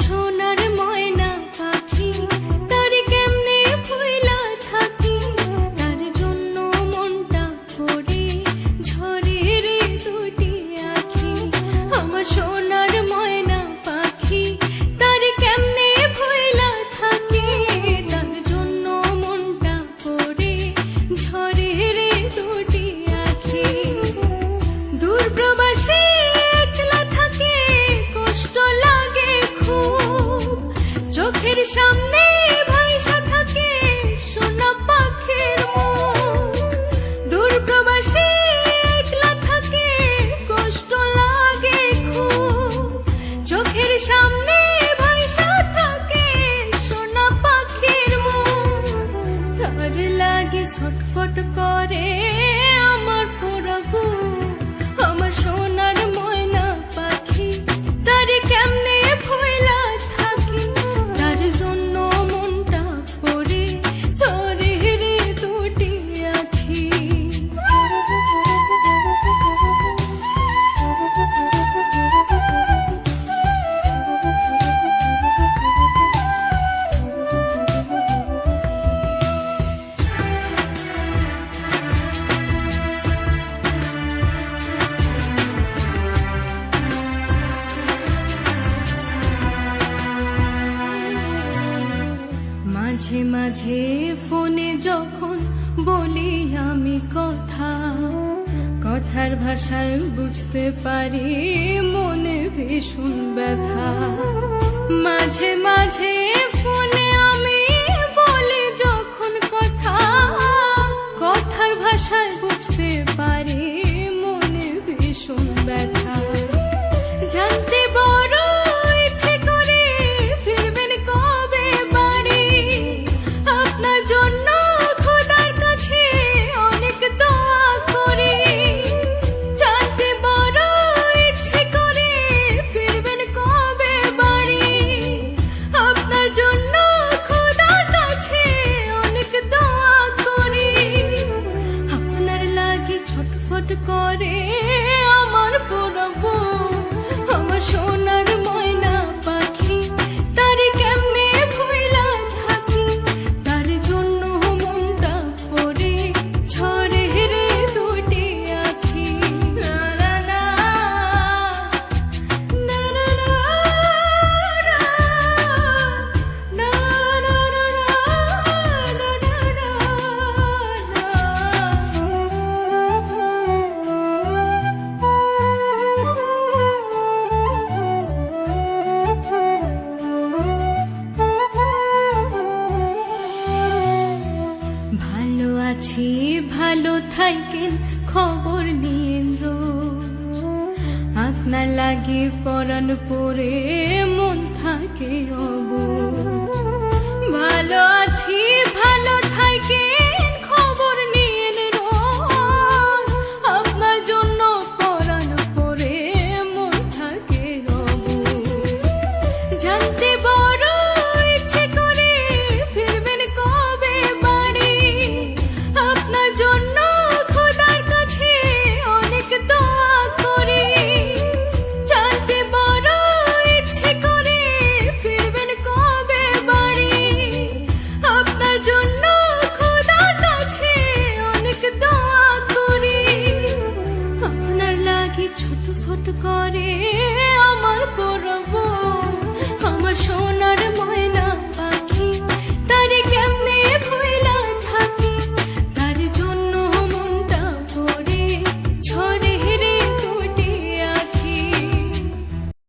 সোনা চোখের সামনে ভাইসা থাকে সোনা পাখির মুখ। দূর প্রবাসী একলা থাকে, কষ্ট লাগে খুব। চোখের সামনে ভাইসা থাকে সোনা পাখির মুখ। তার লাগে ছটফট করে মাঝে ফোনে যখন বলি আমি কথা কথার ভাষায় বুঝতে পারি মনে করে কাছে ভালো থাকেন খবর নিন আপনার লাগে পরণ পরে মন থাকে অব ভালো